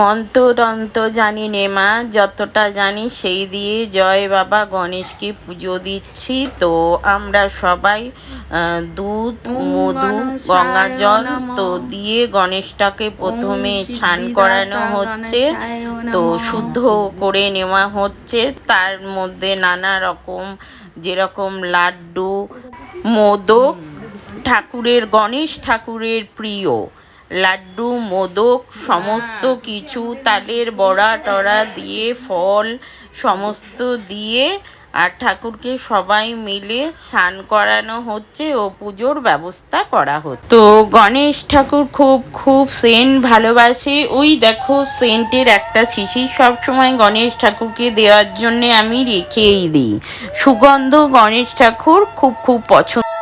মন্ত্রতন্ত্র জানি নে মা যতটা জানি সেই দিয়ে জয় বাবা গণেশকে পুজো দিচ্ছি। তো আমরা সবাই দুধ মধু গঙ্গা জল তো দিয়ে গণেশটাকে প্রথমে স্নান করানো হচ্ছে। তো শুদ্ধ করে নেওয়া হচ্ছে। তার মধ্যে নানা রকম যেরকম লাড্ডু মোদক ঠাকুরের গণেশ ঠাকুরের প্রিয়। লাড্ডু, মোদক, সমস্ত কিছু তালের বড়া টড়া দিয়ে, ফল সমস্ত দিয়ে আর ঠাকুরকে সবাই মিলে স্নান করানো হচ্ছে ও পুজোর ব্যবস্থা করা হচ্ছে। তো গণেশ ঠাকুর খুব খুব সেন্ট ভালোবাসে। ওই দেখো সেন্টের একটা শিশি সবসময় গণেশ ঠাকুরকে দেওয়ার জন্যে আমি রেখেই দিই। সুগন্ধ গণেশ ঠাকুর খুব খুব পছন্দ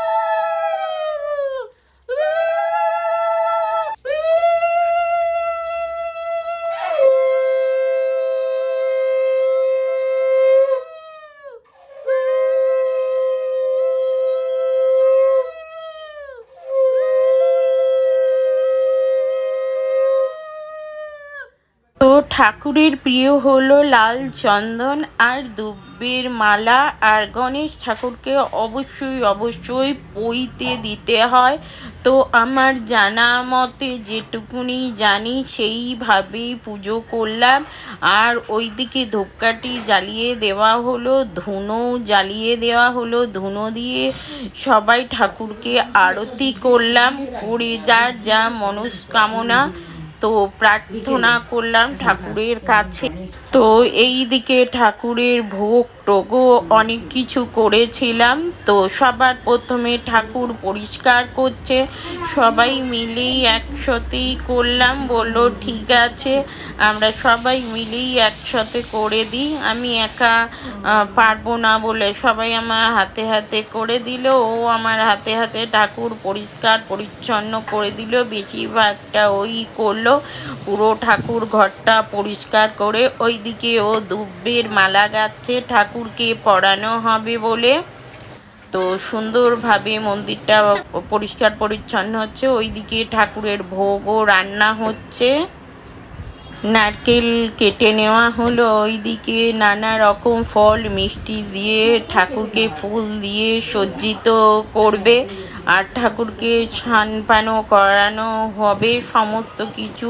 ঠাকুরের প্রিয় হলো লাল চন্দন আর দুব্বের মালা। আর গণেশ ঠাকুরকে অবশ্যই অবশ্যই পইতে দিতে হয়। তো আমার জানা মতে যেটুকুনি জানি সেইভাবেই পুজো করলাম। আর ওইদিকে ধূপকাঠি জ্বালিয়ে দেওয়া হলো, ধুনো জ্বালিয়ে দেওয়া হলো, ধুনো দিয়ে সবাই ঠাকুরকে আরতি করলাম। করে যার যা মনস্কামনা তো প্রার্থনা করলাম ঠাকুরের কাছে। তো এই দিকে ঠাকুরের ভোগ টোগও অনেক কিছু করেছিলাম। তো সবার প্রথমে ঠাকুর পরিষ্কার করছে। সবাই মিলেই একসাথেই করলাম। বলল, ঠিক আছে, আমরা সবাই মিলেই একসাথে করে দিই। আমি একা পারব না বলে সবাই আমার হাতে হাতে করে দিল। ও আমার হাতে হাতে ঠাকুর পরিষ্কার পরিচ্ছন্ন করে দিল। বেশিরভাগটা ওই করল। পুরো ঠাকুর ঘরটা পরিষ্কার করে ওইদিকে ও দুব্বের মালা গাচ্ছে, ঠাকুরকে পরানো হবে বলে। তো সুন্দরভাবে মন্দিরটা পরিষ্কার পরিচ্ছন্ন হচ্ছে, ওইদিকে ঠাকুরের ভোগও রান্না হচ্ছে। নারকেল কেটে নেওয়া হলো, ওইদিকে নানা রকম ফল, মিষ্টি দিয়ে ঠাকুরকে ফুল দিয়ে সজ্জিত করবে। আর ঠাকুরকে স্নান পানও করানো হবে, সমস্ত কিছু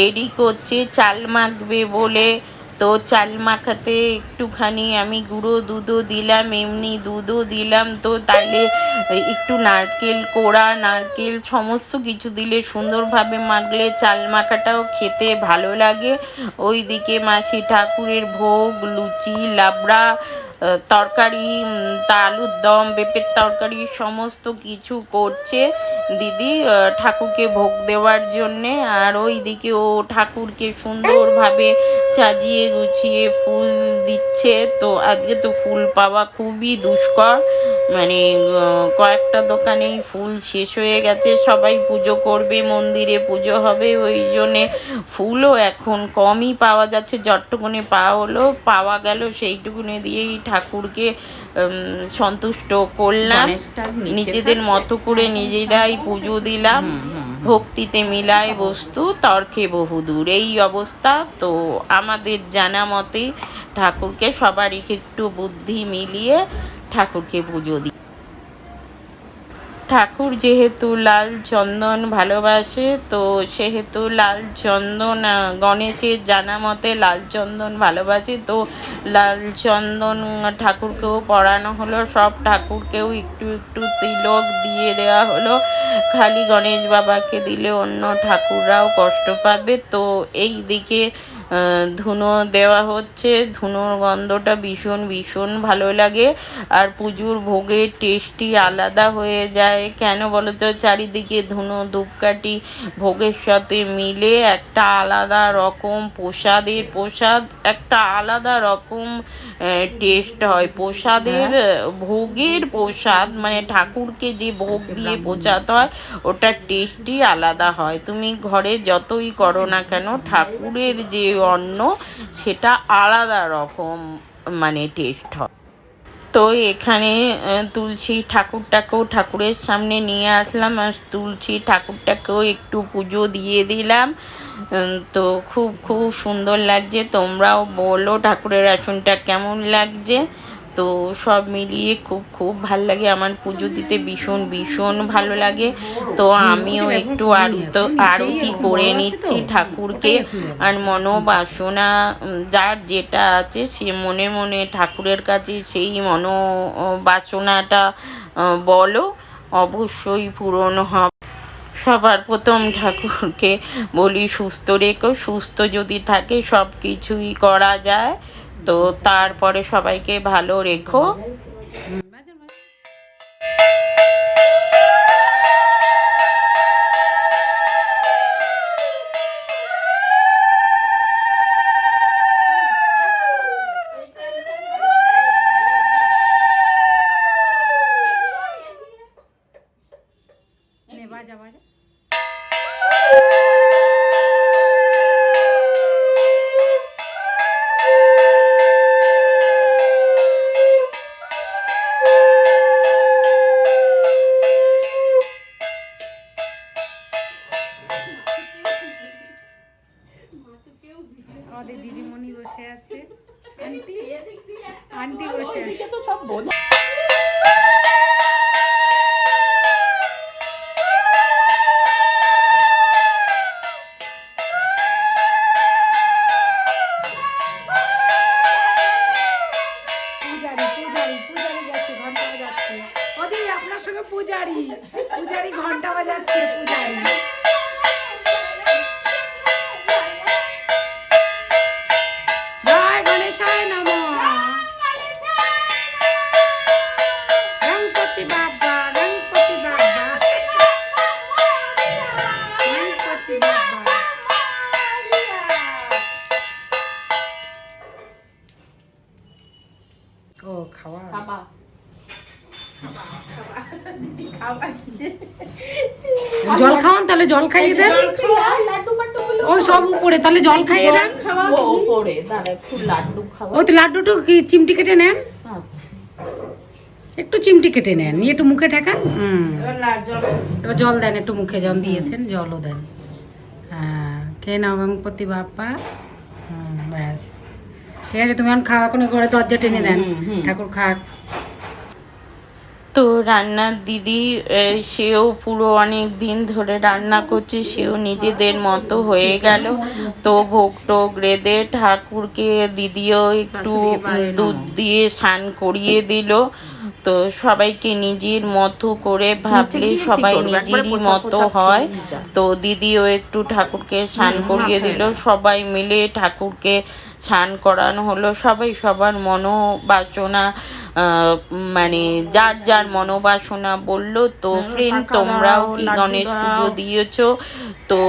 রেডি করছে, চাল মাখবে বলে। তো চাল মাখাতে একটুখানি আমি গুঁড়ো দুধও দিলাম, এমনি দুধও দিলাম। তো তাহলে একটু নারকেল কোড়া, নারকেল সমস্ত কিছু দিলে সুন্দরভাবে মাখলে চাল মাখাটাও খেতে ভালো লাগে। ওইদিকে মাসি ঠাকুরের ভোগ, লুচি, লাবড়া তরকারি তা আলুর দম পেঁপের তরকারি, সমস্ত কিছু করছে দিদি ঠাকুরকে ভোগ দেওয়ার জন্যে। আর ওই দিকে ও ঠাকুরকে সুন্দরভাবে সাজিয়ে গুছিয়ে ফুল দিচ্ছে। তো আজকে তো ফুল পাওয়া খুবই দুষ্কর। মানে কয়েকটা দোকানেই ফুল শেষ হয়ে গেছে। সবাই পুজো করবে মন্দিরে পুজো হবে ওই জন্যে ফুলও এখন কমই পাওয়া যাচ্ছে। যতটুকুনি পাওয়া হলো পাওয়া গেল সেইটুকুনি দিয়েই ঠাকুরকে সন্তুষ্ট করলাম। নিজেদের মতো করে নিজেরাই পুজো দিলাম। ভক্তিতে মিলায় বস্তু তর্কে বহুদূর। এই অবস্থা তো আমাদের জানা মতে ঠাকুরকে সবারই একটু বুদ্ধি মিলিয়ে ঠাকুরকে পুজো দিই। ঠাকুর যেহেতু লাল চন্দন ভালোবাসে, তো সেহেতু লাল চন্দন গণেশের জানা মতে লাল চন্দন ভালোবাসে, তো লাল চন্দন ঠাকুরকেও পড়ানো হলো, সব ঠাকুরকেও একটু একটু তিলক দিয়ে দেওয়া হলো। খালি গণেশ বাবাকে দিলে অন্য ঠাকুররাও কষ্ট পাবে। তো এই দিকে ধুনো দেওয়া হচ্ছে। ধুনোর গন্ধটা ভীষণ ভীষণ ভালো লাগে। আর পুজোর ভোগের টেস্টই আলাদা হয়ে যায়। কেন বলো তো চারিদিকে ধুনো ধূপকাঠি ভোগের সাথে মিলে একটা আলাদা রকম প্রসাদের প্রসাদ একটা আলাদা রকম টেস্ট হয়। প্রসাদের ভোগের প্রসাদ মানে ঠাকুরকে যে ভোগ দিয়ে প্রসাদ হয় ওটার টেস্টই আলাদা হয়। তুমি ঘরে যতই করো না কেন ঠাকুরের যে অন্ন সেটা আলাদা রকম মানে টেস্ট হয়। তো এখানে তুলসী ঠাকুরটাকেও ঠাকুরের সামনে নিয়ে আসলাম, আর তুলসী ঠাকুরটাকেও একটু পুজো দিয়ে দিলাম। তো খুব খুব সুন্দর লাগছে, তোমরাও বলো ঠাকুরের আসনটা কেমন লাগছে। তো সব মিলিয়ে খুব খুব ভালো লাগে। আমার পুজো দিতে ভীষণ ভীষণ ভালো লাগে। তো আমিও একটু আরতো, আরতি করে নিচ্ছি ঠাকুরকে। আর মনোবাসনা যার যেটা আছে সে মনে মনে ঠাকুরের কাছে সেই মনোবাসনাটা বলো। অবশ্যই পূরণ হবে। সবার প্রথম ঠাকুরকে বলি, সুস্থ রেখো। সুস্থ যদি থাকে সব কিছুই করা যায়। তো তারপরে সবাইকে ভালো রেখো। আন্টি বসে ওদি আপনার সঙ্গে পূজারি পূজারি ঘণ্টা বাজাচ্ছে পূজারি। জয় গণেশায় নম ও খাওয়া জল খাওয়ান তাহলে জল খাইয়ে দেন। ওই সব উপরে তাহলে জল খাইয়ে দেন। ওই তো লাড্ডুটু কি চিমটি কেটে নেন? একটু চিমটি কেটে নেন নিয়ে একটু মুখে ঠেকান? জল। দেন একটু মুখে যখন দিয়েছেন জলও দেন। হ্যাঁ খেয়ে নাও বাপ্পা হুম ব্যাস। ঠিক আছে তুমি এখন খাওয়া কোনো ঘরে দরজা টেনে দেন। ঠাকুর খাক। তো রান্নার দিদি সেও পুরো অনেক দিন ধরে রান্না করছে সেও নিজেদের মতো হয়ে গেল। তো ভোগ টোগ রেঁধে ঠাকুরকে দিদিও একটু দুধ দিয়ে স্নান করিয়ে দিল। তো সবাইকে নিজের মতো করে ভাবলে সবাই নিজেরই মতো হয়। তো দিদিও একটু ঠাকুরকে স্নান করিয়ে দিল। সবাই মিলে ঠাকুরকে স্নান করানো হলো। সবাই সবার মনোবাসনা মানে যার যার মনোবাসনা বলল। তো ফ্রেন্ড তোমরাও কি গণেশ পুজো দিয়েছ? তো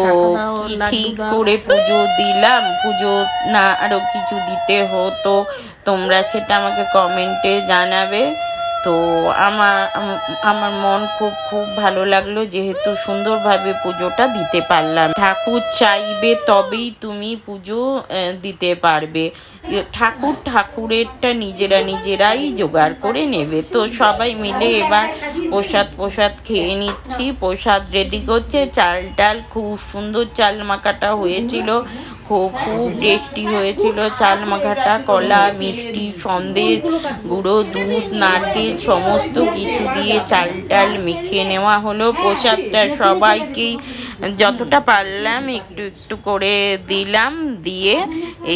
কি ঠিক করে পুজো দিলাম? পুজো না আরও কিছু দিতে হতো? তোমরা সেটা আমাকে কমেন্টে জানাবে। তো আমার আমার মন খুব খুব ভালো লাগল যেহেতু সুন্দরভাবে পুজোটা দিতে পারলাম। ঠাকুর চাইবে তবেই তুমি পুজো দিতে পারবে। ঠাকুর ঠাকুরেরটা নিজেরা নিজেরাই জোগাড় করে নেবে। তো সবাই মিলে এবার প্রসাদ প্রসাদ খেয়ে নিচ্ছি। প্রসাদ রেডি করছে। চাল ডাল খুব সুন্দর চাল মাখাটা হয়েছিল। খুব খুব টেস্টি হয়েছিল। চাল মাখাটা কলা, মিষ্টি, সন্দেশ গুঁড়ো, দুধ, নারকেল, সমস্ত কিছু দিয়ে চাল ডাল মেখে নেওয়া হলো। প্রসাদটা সবাইকেই যতটা পারলাম একটু একটু করে দিলাম। দিয়ে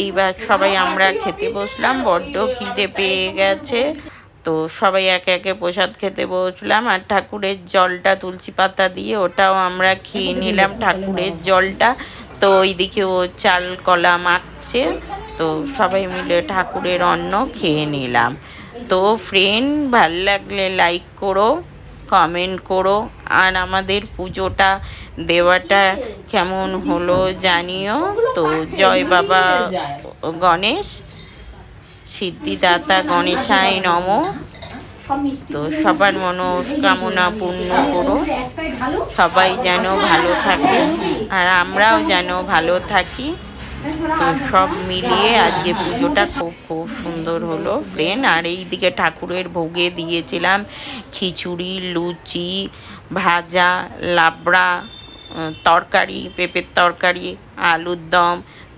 এইবার সবাই আমরা খেতে বসলাম। বড্ড খিদে পেয়ে গেছে। তো সবাই একে একে প্রসাদ খেতে বসলাম। আর ঠাকুরের জলটা, তুলসী পাতা দিয়ে ওটাও আমরা খেয়ে নিলাম। ঠাকুরের জলটা তো ওইদিকে ও চাল, কলা মাখছে। তো সবাই মিলে ঠাকুরের অন্ন খেয়ে নিলাম। তো ফ্রেন্ড ভালো লাগলে লাইক করো কমেন্ট করো। আর আমাদের পুজোটা দেওয়াটা কেমন হলো জানিও। তো জয় বাবা গণেশ সিদ্ধিদাতা গণেশায় নম। তো সবার মনস্কামনা পূর্ণ করো। সবাই যেন ভালো থাকে। আর আমরাও যেন ভালো থাকি। তো সব মিলিয়ে আজকে পুজোটা খুব খুব সুন্দর হলো ফ্রেন্ড আর এই দিকে ঠাকুরের ভোগে দিয়েছিলাম খিচুড়ি, লুচি, ভাজা, লাবড়া তরকারি, পেঁপের তরকারি, আলুর দম,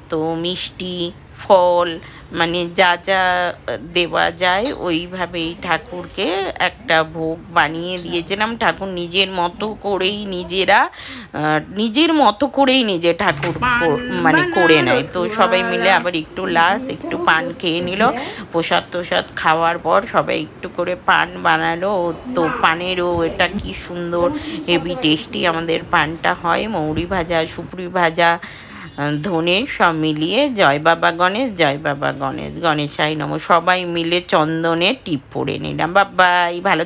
তো মিষ্টি ফল মানে যা যা দেওয়া যায়, ওইভাবেই ঠাকুরকে একটা ভোগ বানিয়ে দিয়েছিলাম। ঠাকুর নিজের মতো করেই নিজেরা নিজের মতো করেই নিজে ঠাকুর কর- মানে করে নেয়। তো সবাই মিলে আবার একটু লাস একটু পান খেয়ে নিল। প্রসাদ তোসাদ খাওয়ার পর সবাই একটু করে পান বানালো। তো পানেরও এটা কি সুন্দর, হেভি টেস্টি আমাদের পানটা হয়। মৌরি ভাজা, সুপুরি ভাজা ধনে সব মিলিয়ে, জয় বাবা গণেশ, জয় বাবা গণেশ গণেশাই নম। সবাই মিলে চন্দনে টিপ পরে নিলাম। বাবাই, ভালো